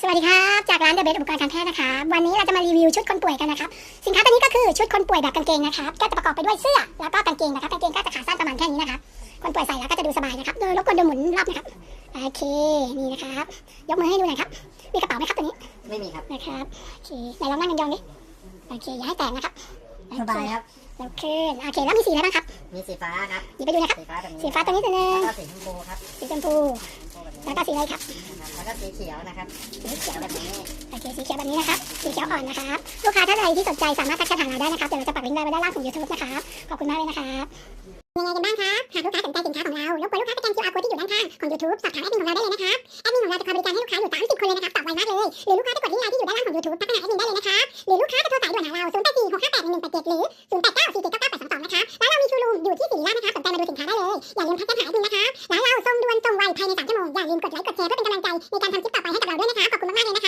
สวัสดีครับจากร้านเดอะเบสอุปกรณ์การแพทย์นะคะวันนี้เราจะมารีวิวชุดคนป่วยกันนะครับสินค้าตัวนี้ก็คือชุดคนป่วยแบบกางเกงนะครับก็จะประกอบไปด้วยเสื้อแล้วก็กางเกงนะครับกางเกงก็จะขาสั้นประมาณแค่นี้นะครับคนป่วยใส่แล้วก็จะดูสบายนะครับโดยรบกวนเดินหมุนรอบนะครับโอเคนี่นะครับ ยกมือให้ดูหน่อยครับมีกระเป๋าไหมครับตัวนี้ไม่มีครับนะครับโอเคไหนลองนั่งยองๆดิโอเคอย่าให้แตกนะครับสบายครับแล้วขึ้นโอเคแล้วมีสีอะไรบ้างครับมีสีฟ้าครับหยิบไปดูนะครับสีฟ้าแบบนี้สีฟ้าตัวนี้ตัวหนึงแล้วก็สีชมพูครับสีชมพู แล้วก็สีอะไรครับ แล้วก็สีเขียวนะครับสีเขียวแบบนี้โอเคสีเขียวแบบนี้นะครับสีเขียวอ่อนนะครับลูกค้าท่านใดที่สนใจสามารถทักแชทหาเราได้นะครับเดี๋ยวเราจะปักลิงก์ไว้ด้านล่างของยูทูบนะครับขอบคุณมากเลยนะครับยังไงกันบ้างคะหากลูกค้าสนใจสินค้าของเรารบกวนลูกค้าสแกน QR code ที่อยู่ด้านข้างของ YouTube สอบถามแอดมินของเราได้เลยนะครับแอดมินของเราจะคอยบริการให้ลูกค้าอยู่ 30 คนเลยนะครับตอบไวมากเลย หรือลูกค้าจะกดลิงก์ไลน์ที่อยู่ด้านล่างของ YouTube ทักแอดมินได้เลยนะครับหรือลูกค้าจะโทรสายด่วนหาเรา 0 8 4 6 5 8 1 8 7 หรือ 0 8 9 4 7 9 8 2 2 นะครับร้าเรามีชูรูมอยู่ที่สีราชนะครับสนใจมาดูสินค้าได้เลยอย่าลืมทักแอดมินนะครับร้าเราส่งด่วนส่งไวภายใน3 ลืมกดไลค์กดแชร์เพื่อเป็นกำลังใจในการทำคลิปต่อไปให้กับเราด้วยนะคะ ขอบคุณมากๆเลยนะคะ